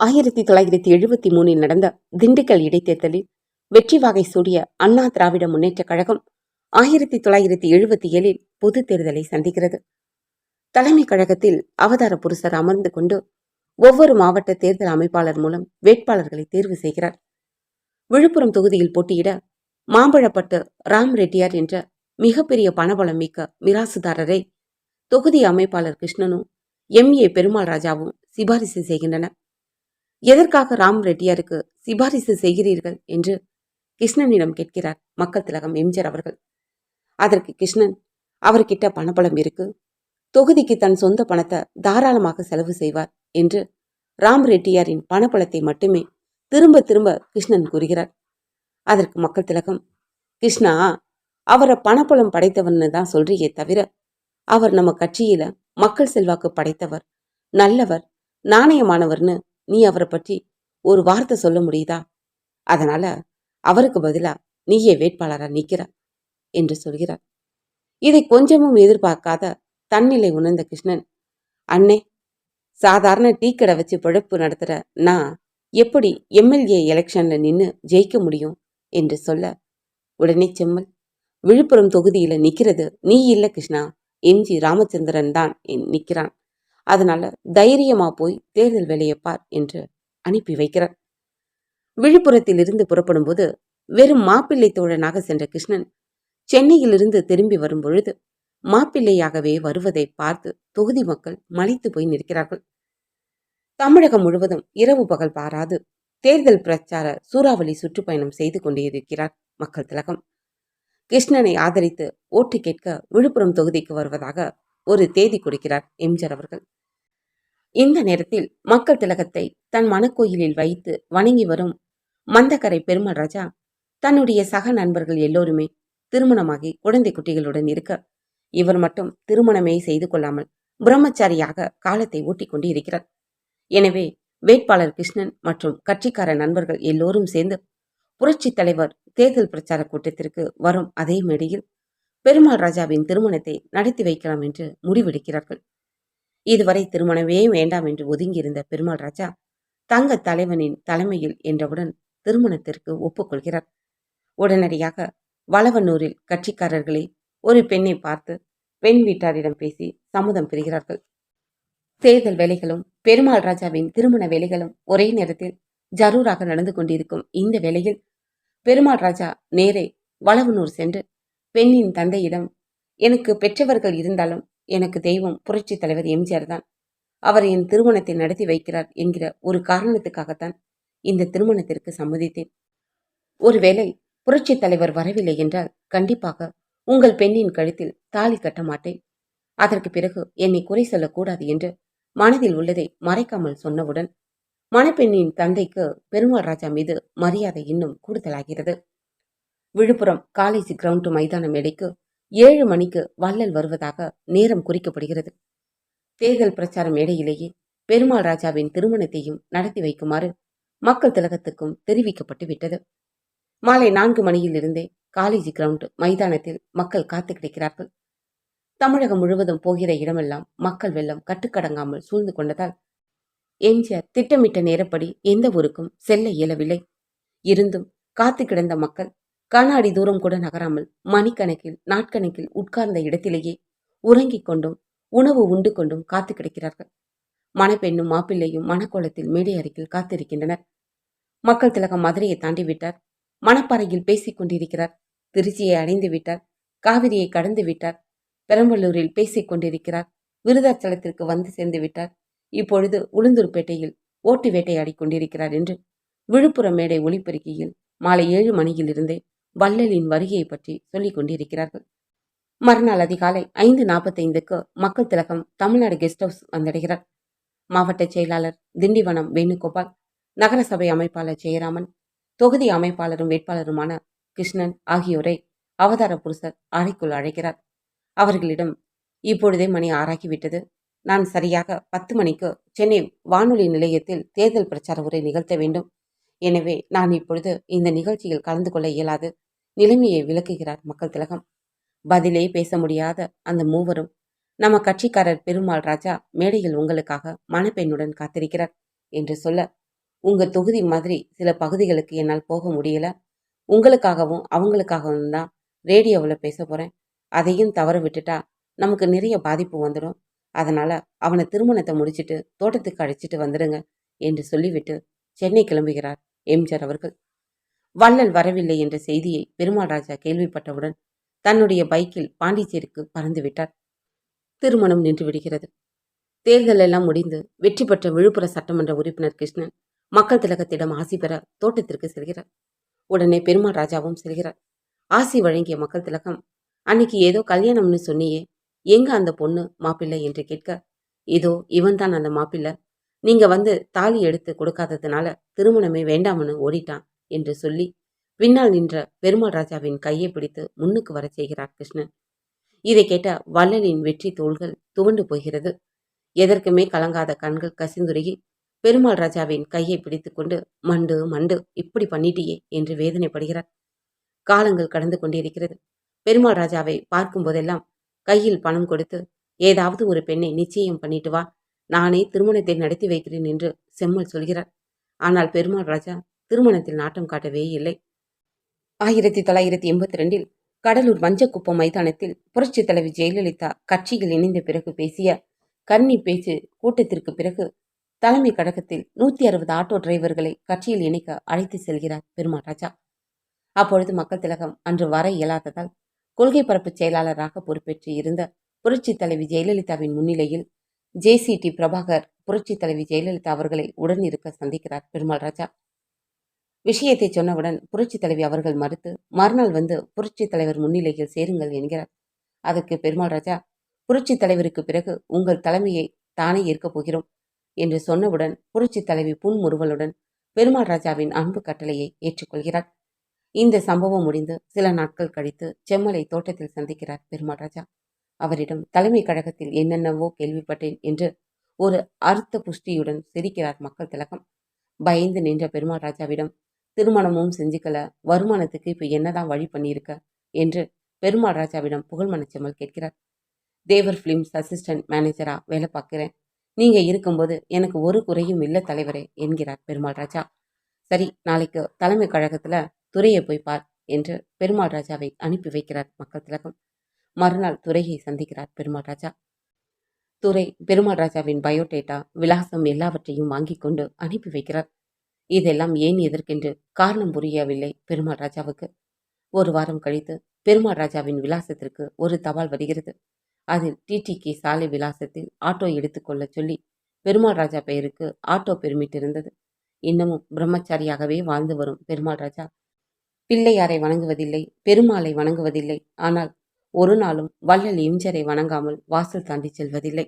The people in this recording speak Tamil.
ஆயிரத்தி தொள்ளாயிரத்தி எழுபத்தி மூணில் நடந்த திண்டுக்கல் இடைத்தேர்தலில் வெற்றி வாகை சூடிய அண்ணா திராவிட முன்னேற்றக் கழகம் ஆயிரத்தி தொள்ளாயிரத்தி எழுபத்தி ஏழில் பொது தேர்தலை சந்திக்கிறது. தலைமை கழகத்தில் அவதார புருஷர் அமர்ந்து கொண்டு ஒவ்வொரு மாவட்ட தேர்தல் அமைப்பாளர் மூலம் வேட்பாளர்களை தேர்வு செய்கிறார். விழுப்புரம் தொகுதியில் போட்டியிட மாம்பழப்பட்டு ராம் ரெட்டியார் என்ற மிகப்பெரிய பணபலம் மிக்க மிராசுதாரரை தொகுதி அமைப்பாளர் கிருஷ்ணனும் எம் ஏ பெருமாள் ராஜாவும் சிபாரிசு செய்கின்றனர். எதற்காக ராம் ரெட்டியாருக்கு சிபாரிசு செய்கிறீர்கள் என்று கிருஷ்ணனிடம் கேட்கிறார் மக்கள் திலகம் எம்ஜிஆர் அவர்கள். அதற்கு கிருஷ்ணன் அவர்கிட்ட பணபலம் இருக்கு தொகுதிக்கு தன் சொந்த பணத்தை தாராளமாக செலவு செய்வார் என்று ராம் ரெட்டியாரின் பணபலத்தை மட்டுமே திரும்ப திரும்ப கிருஷ்ணன் கூறுகிறார். அதற்கு மக்கள் திலகம் கிருஷ்ணா அவரை பணப்பலம் படைத்தவர்னு தான் சொல்றியே தவிர அவர் நம்ம கட்சியில மக்கள் செல்வாக்கு படைத்தவர் நல்லவர் நாணயமானவர்னு நீ அவரை பற்றி ஒரு வார்த்தை சொல்ல முடியுதா? அதனால அவருக்கு பதிலா நீயே வேட்பாளரா நிற்கிற என்று சொல்கிறார். இதை கொஞ்சமும் எதிர்பார்க்காத தன்னிலை உணர்ந்த கிருஷ்ணன் அண்ணே சாதாரண டீ கடை வச்சு பிழைப்பு நடத்துற நான் எப்படி எம்எல்ஏ எலெக்ஷன்ல நின்று ஜெயிக்க முடியும்? என்று சொல்ல உடனே செம்மல் விழுப்புரம் தொகுதியில நிக்கிறது நீ இல்ல கிருஷ்ணா எம்ஜி ராமச்சந்திரன் தான் என் அதனால தைரியமா போய் தேர்தல் வேலையை பார் என்று அனுப்பி வைக்கிறார். விழுப்புரத்திலிருந்து புறப்படும்போது வெறும் மாப்பிள்ளை தோழனாக சென்ற கிருஷ்ணன் சென்னையிலிருந்து திரும்பி வரும் பொழுது மாப்பிள்ளையாகவே வருவதை பார்த்து தொகுதி மக்கள் மலைத்து போய் நிற்கிறார்கள். தமிழகம் முழுவதும் இரவு பகல் பாராது தேர்தல் பிரச்சார சூறாவளி சுற்றுப்பயணம் செய்து கொண்டிருக்கிறார் மக்கள் திலகம். கிருஷ்ணனை ஆதரித்து ஓட்டு கேட்க விழுப்புரம் தொகுதிக்கு வருவதாக ஒரு தேதி கொடுக்கிறார் எம்ஜிஆர் அவர்கள். இந்த நேரத்தில் மக்கள் திலகத்தை தன் மனக்கோயிலில் வைத்து வணங்கி வரும் மந்தக்கரை பெருமாள் ராஜா தன்னுடைய சக நண்பர்கள் எல்லோருமே திருமணமாகி குழந்தை குட்டிகளுடன் இருக்க இவர் மட்டும் திருமணமே செய்து கொள்ளாமல் பிரம்மச்சாரியாக காலத்தை ஓட்டிக் கொண்டு இருக்கிறார். எனவே வேட்பாளர் கிருஷ்ணன் மற்றும் கட்சிக்கார நண்பர்கள் எல்லோரும் சேர்ந்து புரட்சி தலைவர் தேர்தல் பிரச்சார கூட்டத்திற்கு வரும் அதே மேடையில் பெருமாள் ராஜாவின் திருமணத்தை நடத்தி வைக்கலாம் என்று முடிவெடுக்கிறார்கள். இதுவரை திருமணமே வேண்டாம் என்று ஒதுங்கியிருந்த பெருமாள் ராஜா தங்க தலைவனின் தலைமையில் என்றவுடன் திருமணத்திற்கு ஒப்புக்கொள்கிறார். உடனடியாக வளவனூரில் கட்சிக்காரர்களே ஒரு பெண்ணை பார்த்து பெண் வீட்டாரிடம் பேசி சம்மதம் பெறுகிறார்கள். தேர்தல் வேலைகளும் பெருமாள் ராஜாவின் திருமண வேலைகளும் ஒரே நேரத்தில் ஜரூராக நடந்து கொண்டிருக்கும் இந்த வேளையில் பெருமாள் ராஜா நேரே வளவனூர் சென்று பெண்ணின் தந்தையிடம் எனக்கு பெற்றவர்கள் இருந்தாலும் எனக்கு தெய்வம் புரட்சி தலைவர் எம்ஜிஆர் தான். அவர் என் திருமணத்தை நடத்தி வைக்கிறார் என்கிற ஒரு காரணத்துக்காகத்தான் இந்த திருமணத்திற்கு சம்மதித்தேன். ஒருவேளை புரட்சி தலைவர் வரவில்லை என்றால் கண்டிப்பாக உங்கள் பெண்ணின் கழுத்தில் தாலி கட்ட மாட்டேன். அதற்கு பிறகு என்னை குறை சொல்லக்கூடாது என்று மனதில் உள்ளதை மறைக்காமல் சொன்னவுடன் மணப்பெண்ணின் தந்தைக்கு பெருமாள் ராஜா மீது மரியாதை இன்னும் கூடுதலாகிறது. விழுப்புரம் காலேஜ் கிரவுண்ட் மைதான மேடைக்கு ஏழு மணிக்கு வள்ளல் வருவதாக நேரம் குறிக்கப்படுகிறது. தேர்தல் பிரச்சார மேடையிலேயே பெருமாள் ராஜாவின் திருமணத்தையும் நடத்தி வைக்குமாறு மக்கள் திலகத்துக்கும் தெரிவிக்கப்பட்டு விட்டது. மாலை நான்கு மணியிலிருந்தே காலேஜ் கிரவுண்ட் மைதானத்தில் மக்கள் காத்து கிடைக்கிறார்கள். தமிழகம் முழுவதும் போகிற இடமெல்லாம் மக்கள் வெள்ளம் கட்டுக்கடங்காமல் சூழ்ந்து கொண்டதால் எம்ஜிஆர் திட்டமிட்ட நேரப்படி எந்த ஊருக்கும் செல்ல இயலவில்லை. இருந்தும் காத்து கிடந்த மக்கள் கண்ணாடி தூரம் கூட நகராமல் மணிக்கணக்கில் நாட்கணக்கில் உட்கார்ந்த இடத்திலேயே உறங்கிக் கொண்டும் உணவு உண்டு கொண்டும் காத்து கிடக்கிறார்கள். மணப்பெண்ணும் மாப்பிள்ளையும் மணக்கோலத்தில் மேடை அருகில் காத்திருக்கின்றனர். மக்கள் திலகம் மதுரையை தாண்டி விட்டார் மணப்பாறையில் பேசிக் கொண்டிருக்கிறார். திருச்சியை அடைந்து விட்டார். காவிரியை கடந்து விட்டார். பெரம்பலூரில் பேசிக் கொண்டிருக்கிறார். விருதாச்சலத்திற்கு வந்து சேர்ந்து விட்டார். இப்பொழுது உளுந்தூர்பேட்டையில் ஓட்டு வேட்டையாடி கொண்டிருக்கிறார் என்று விழுப்புரம் மேடை ஒளிபெருக்கியில் மாலை ஏழு மணியிலிருந்தே வள்ளலின் வருகையை பற்றி சொல்லிக் கொண்டிருக்கிறார்கள். மறுநாள் அதிகாலை ஐந்து நாற்பத்தைந்துக்கு மக்கள் திலகம் தமிழ்நாடு கெஸ்ட் ஹவுஸ் வந்தடைகிறார். மாவட்ட செயலாளர் திண்டிவனம் வேணுகோபால் நகரசபை அமைப்பாளர் ஜெயராமன் தொகுதி அமைப்பாளரும் வேட்பாளருமான கிருஷ்ணன் ஆகியோரை அவதார புருஷர் அறைக்குள் அழைக்கிறார். அவர்களிடம் இப்பொழுதே மணி ஆறாகிவிட்டது. நான் சரியாக பத்து மணிக்கு சென்னை வானொலி நிலையத்தில் தேர்தல் பிரச்சார உரை நிகழ்த்த வேண்டும். எனவே நான் இப்பொழுது இந்த நிகழ்ச்சியில் கலந்து கொள்ள இயலாது. நிலைமையை விளக்குகிறார் மக்கள் திலகம். பதிலே பேச முடியாத அந்த மூவரும் நம்ம கட்சிக்காரர் பெருமாள் ராஜா மேடையில் உங்களுக்காக மணப்பெண்ணுடன் காத்திருக்கிறார் என்று சொல்ல உங்க தொகுதி மாதிரி சில பகுதிகளுக்கு என்னால் போக முடியல. உங்களுக்காகவும் அவங்களுக்காகவும் தான் ரேடியோவில் பேச போறேன். அதையும் தவற விட்டுட்டா நமக்கு நிறைய பாதிப்பு வந்துடும். அதனால அவனை திருமணத்தை முடிச்சிட்டு தோட்டத்துக்கு அழைச்சிட்டு வந்துடுங்க என்று சொல்லிவிட்டு சென்னை கிளம்புகிறார் எம்ஜிஆர் அவர்கள். வள்ளல் வரவில்லை என்ற செய்தியை பெருமாள் ராஜா கேள்விப்பட்டவுடன் தன்னுடைய பைக்கில் பாண்டிச்சேரிக்கு பறந்துவிட்டார் திருமணம் நின்று விடுகிறது. தேர்தல் எல்லாம் முடிந்து வெற்றி பெற்ற விழுப்புர சட்டமன்ற உறுப்பினர் கிருஷ்ணன் மக்கள் திலகத்திடம் ஆசி பெற தோட்டத்திற்கு செல்கிறார். உடனே பெருமாள் ராஜாவும் செல்கிறார். ஆசி வழங்கிய மக்கள் திலகம் அன்னைக்கு ஏதோ கல்யாணம்னு சொன்னியே எங்க அந்த பொண்ணு மாப்பிள்ளை? என்று கேட்க இதோ இவன்தான் அந்த மாப்பிள்ளை. நீங்க வந்து தாலி எடுத்து கொடுக்காததுனால திருமணமே வேண்டாம்னு ஓடிட்டான். என்று சொல்லி பின்னால் நின்ற பெருமாள் ராஜாவின் கையை பிடித்து முன்னுக்கு வரச் செய்கிறார் கிருஷ்ணன். இதை கேட்ட வள்ளலின் வெற்றி தோள்கள் துவண்டு போகிறது. எதற்குமே கலங்காத கண்கள் கசிந்துருகி பெருமாள் ராஜாவின் கையை பிடித்துக்கொண்டு மண்டு மண்டு இப்படி பண்ணிட்டியே என்று வேதனைப்படுகிறார். காலங்கள் கடந்து கொண்டிருக்கிறது. பெருமாள் ராஜாவை பார்க்கும் போதெல்லாம் கையில் பணம் கொடுத்து ஏதாவது ஒரு பெண்ணை நிச்சயம் பண்ணிட்டு வா. நானே திருமணத்தை நடத்தி வைக்கிறேன் என்று செம்மல் சொல்கிறார். ஆனால் பெருமாள் ராஜா திருமணத்தில் நாட்டம் காட்டவே இல்லை. ஆயிரத்தி தொள்ளாயிரத்தி எண்பத்தி ரெண்டில் கடலூர் மஞ்சக்குப்பம் மைதானத்தில் புரட்சித் தலைவி ஜெயலலிதா கட்சியில் இணைந்த பிறகு பேசிய கன்னி பேச்சு கூட்டத்திற்கு பிறகு தலைமை கழகத்தில் நூத்தி அறுபது ஆட்டோ டிரைவர்களை கட்சியில் இணைக்க அழைத்து செல்கிறார் பெருமாள் ராஜா. அப்பொழுது மக்கள் திலகம் அன்று வர இயலாததால் கொள்கை பரப்பு செயலாளராக பொறுப்பேற்று இருந்த புரட்சி தலைவி ஜெயலலிதாவின் முன்னிலையில் ஜேசிடி பிரபாகர் புரட்சித் தலைவி ஜெயலலிதா அவர்களை உடன் இருக்க சந்திக்கிறார் பெருமாள் ராஜா. விஷயத்தை சொன்னவுடன் புரட்சி தலைவி அவர்கள் மறுத்து மறுநாள் வந்து புரட்சித் தலைவர் முன்னிலையில் சேருங்கள் என்கிறார். அதற்கு பெருமாள் ராஜா புரட்சித் தலைவருக்கு பிறகு உங்கள் தலைமையை தானே ஏற்கப் போகிறோம் என்று சொன்னவுடன் புரட்சி தலைவி புன்முறுவலுடன் பெருமாள் ராஜாவின் அன்பு கட்டளையை ஏற்றுக்கொள்கிறார் இந்த சம்பவம் முடிந்து சில நாட்கள் கழித்து செம்மலை தோட்டத்தில் சந்திக்கிறார் பெருமாள் ராஜா. அவரிடம் தலைமை கழகத்தில் என்னென்னவோ கேள்விப்பட்டேன் என்று ஒரு அர்த்த புஷ்டியுடன் சிரிக்கிறார் மக்கள் திலகம். பயந்து நின்ற பெருமாள் ராஜாவிடம் திருமணமும் செஞ்சுக்கல. வருமானத்துக்கு இப்ப என்னதான் வழி பண்ணியிருக்க? என்று பெருமாள் ராஜாவிடம் புகழ் மனச்செம்மல் கேட்கிறார். தேவர் பிலிம்ஸ் அசிஸ்டன்ட் மேனேஜரா வேலை பார்க்கிறேன். நீங்க இருக்கும்போது எனக்கு ஒரு குறையும் இல்லை தலைவரே என்கிறார் பெருமாள் ராஜா. சரி நாளைக்கு தலைமை கழகத்துல துறையை போய் பார் என்று பெருமாள் ராஜாவை அனுப்பி வைக்கிறார் மக்கள் திலகம். மறுநாள் துறையை சந்திக்கிறார் பெருமாள் ராஜா. துறை பெருமாள் ராஜாவின் பயோடேட்டா விலாசம் எல்லாவற்றையும் வாங்கி கொண்டு அனுப்பி வைக்கிறார். இதெல்லாம் ஏன் எதற்கென்று காரணம் புரியவில்லை பெருமாள் ராஜாவுக்கு. ஒரு வாரம் கழித்து பெருமாள் ராஜாவின் விலாசத்திற்கு ஒரு தபால் வருகிறது. அதில் டிடிகே சாலை விலாசத்தில் ஆட்டோ எடுத்துக்கொள்ள சொல்லி பெருமாள் ராஜா பெயருக்கு ஆட்டோ பெருமிட் இருந்தது. இன்னமும் பிரம்மச்சாரியாகவே வாழ்ந்து வரும் பெருமாள் ராஜா. பிள்ளையாரை வணங்குவதில்லை பெருமாளை வணங்குவதில்லை. ஆனால் ஒரு நாளும் வள்ளல் எம்ஜரை வணங்காமல் வாசல் தாண்டி செல்வதில்லை.